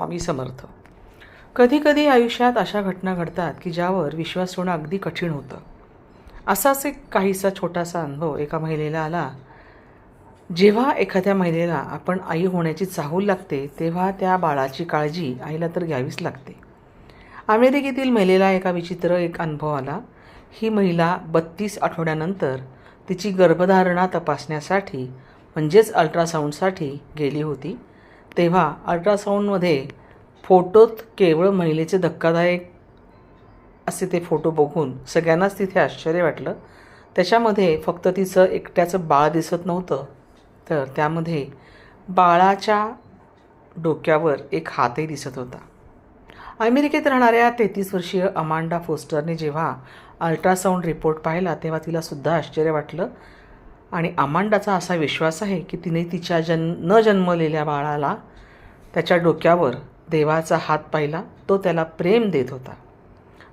स्वामी समर्थ. कधीकधी आयुष्यात अशा घटना घडतात की ज्यावर विश्वास ठेवणं अगदी कठीण होतं. असाच एक काहीसा छोटासा अनुभव एका महिलेला आला. जेव्हा एखाद्या महिलेला आपण आई होण्याची चाहूल लागते तेव्हा त्या बाळाची काळजी आईला तर घ्यावीच लागते. अमेरिकेतील महिलेला एका विचित्र एक अनुभव आला. ही महिला बत्तीस आठवड्यानंतर तिची गर्भधारणा तपासण्यासाठी म्हणजेच अल्ट्रासाऊंडसाठी गेली होती. तेव्हा अल्ट्रासाऊंडमध्ये फोटोत केवळ महिलेचे धक्कादायक असे ते फोटो बघून सगळ्यांनाच तिथे आश्चर्य वाटलं. त्याच्यामध्ये फक्त तिचं एकट्याचं बाळ दिसत नव्हतं. तर त्यामध्ये बाळाच्या डोक्यावर एक हातही दिसत होता. अमेरिकेत राहणाऱ्या तेहतीस वर्षीय अमांडा फोस्टरने जेव्हा अल्ट्रासाऊंड रिपोर्ट पाहिला तेव्हा तिला सुद्धा आश्चर्य वाटलं. आणि अमांडाचा असा विश्वास आहे की तिने तिच्या जन न जन्मलेल्या बाळाला त्याच्या डोक्यावर देवाचा हात पाहिला तो त्याला प्रेम देत होता.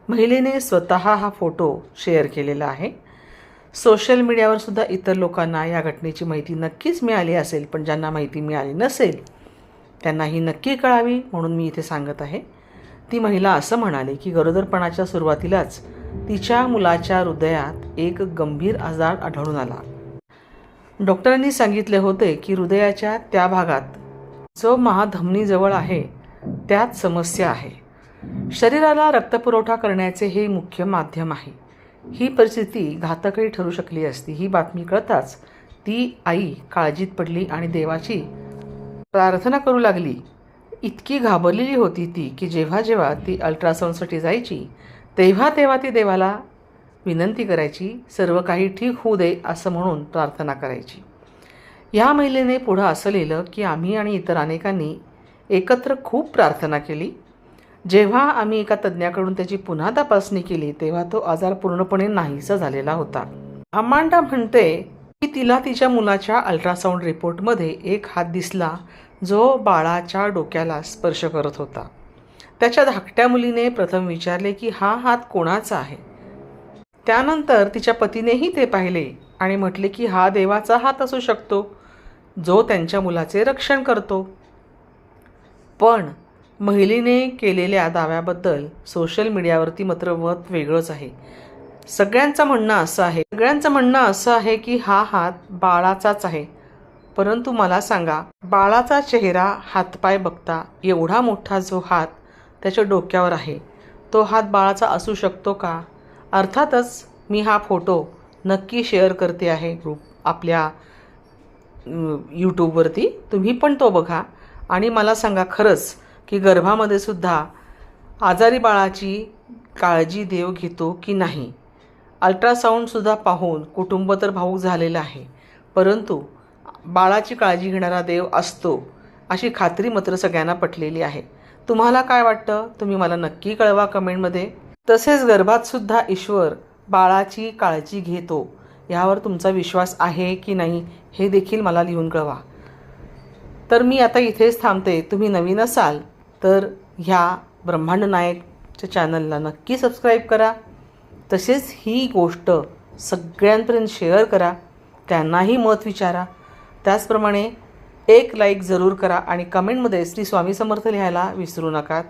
महिलेने स्वतः हा फोटो शेअर केलेला आहे. सोशल मीडियावर सुद्धा इतर लोकांना या घटनेची माहिती नक्कीच मिळाली असेल पण ज्यांना माहिती मिळाली नसेल त्यांना ही नक्की कळावी म्हणून मी इथे सांगत आहे. ती महिला असं म्हणाली की गरोदरपणाच्या सुरुवातीलाच तिच्या मुलाच्या हृदयात एक गंभीर आजार आढळून आला. डॉक्टरांनी सांगितले होते की हृदयाच्या त्या भागात जो महाधमनीजवळ आहे त्यात समस्या आहे. शरीराला रक्तपुरवठा करण्याचे हे मुख्य माध्यम आहे. ही परिस्थिती घातकही ठरू शकली असती. ही बातमी कळताच ती आई काळजीत पडली आणि देवाची प्रार्थना करू लागली. इतकी घाबरलेली होती ती की जेव्हा जेव्हा ती अल्ट्रासाऊंडसाठी जायची तेव्हा तेव्हा ती देवाला विनंती करायची सर्व काही ठीक होऊ दे असं म्हणून प्रार्थना करायची. ह्या महिलेने पुढं असं लिहिलं की आम्ही आणि इतर अनेकांनी एकत्र खूप प्रार्थना केली. जेव्हा आम्ही एका तज्ज्ञाकडून त्याची पुन्हा तपासणी केली तेव्हा तो आजार पूर्णपणे नाहीसा झालेला होता. अमांडा म्हणते की तिला तिच्या मुलाच्या अल्ट्रासाऊंड रिपोर्टमध्ये एक हात दिसला जो बाळाच्या डोक्याला स्पर्श करत होता. त्याच्या धाकट्या मुलीने प्रथम विचारले की हा हात कोणाचा आहे? त्यानंतर तिच्या पतीनेही ते पाहिले आणि म्हटले की हा देवाचा हात असू शकतो जो त्यांच्या मुलाचे रक्षण करतो. पण महिलेने केलेल्या दाव्याबद्दल सोशल मीडियावरती मात्र मत वेगळंच आहे. सगळ्यांचं म्हणणं असं आहे सगळ्यांचं म्हणणं असं आहे की हा हात बाळाचाच आहे. परंतु मला सांगा बाळाचा चेहरा हातपाय बघता एवढा मोठा जो हात त्याच्या डोक्यावर आहे तो हात बाळाचा असू शकतो का? अर्थातच मी हा फोटो नक्की शेअर करते आहे ग्रुप आपल्या यूट्यूबवरती तुम्ही पण तो बघा. आणि मला सांगा खरंच की गर्भामध्ये सुद्धा आजारी बाळाची काळजी देव घेतो की नाही? अल्ट्रासाऊंडसुद्धा पाहून कुटुंब तर भाऊक झालेलं आहे. परंतु बाळाची काळजी घेणारा देव असतो अशी खात्री मात्र सगळ्यांना पटलेली आहे. तुम्हाला काय वाटतं? तुम्ही मला नक्की कळवा कमेंटमध्ये तसेच गर्भातसुद्धा ईश्वर बाळाची काळजी घेतो. यावर तुमचा विश्वास आहे की नाही हे देखील मला लिहून कळवा. तर मी आता इथेच थांबते. तुम्ही नवीन असाल तर ह्या ब्रह्मांड नायकच्या चॅनलला नक्की सबस्क्राईब करा. तसेच ही गोष्ट सगळ्यांपर्यंत शेअर करा. त्यांनाही मत विचारा. त्याचप्रमाणे एक लाईक जरूर करा आणि कमेंटमध्ये श्री स्वामी समर्थ लिहायला विसरू नका.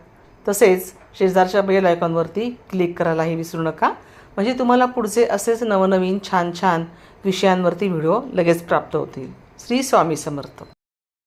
तसेच शेजारच्या बेल आयकॉनवरती क्लिक करायलाही विसरू नका. म्हणजे तुम्हाला पुढचे असेच नवनवीन छान छान विषयांवरती व्हिडिओ लगेच प्राप्त होतील. श्री स्वामी समर्थ.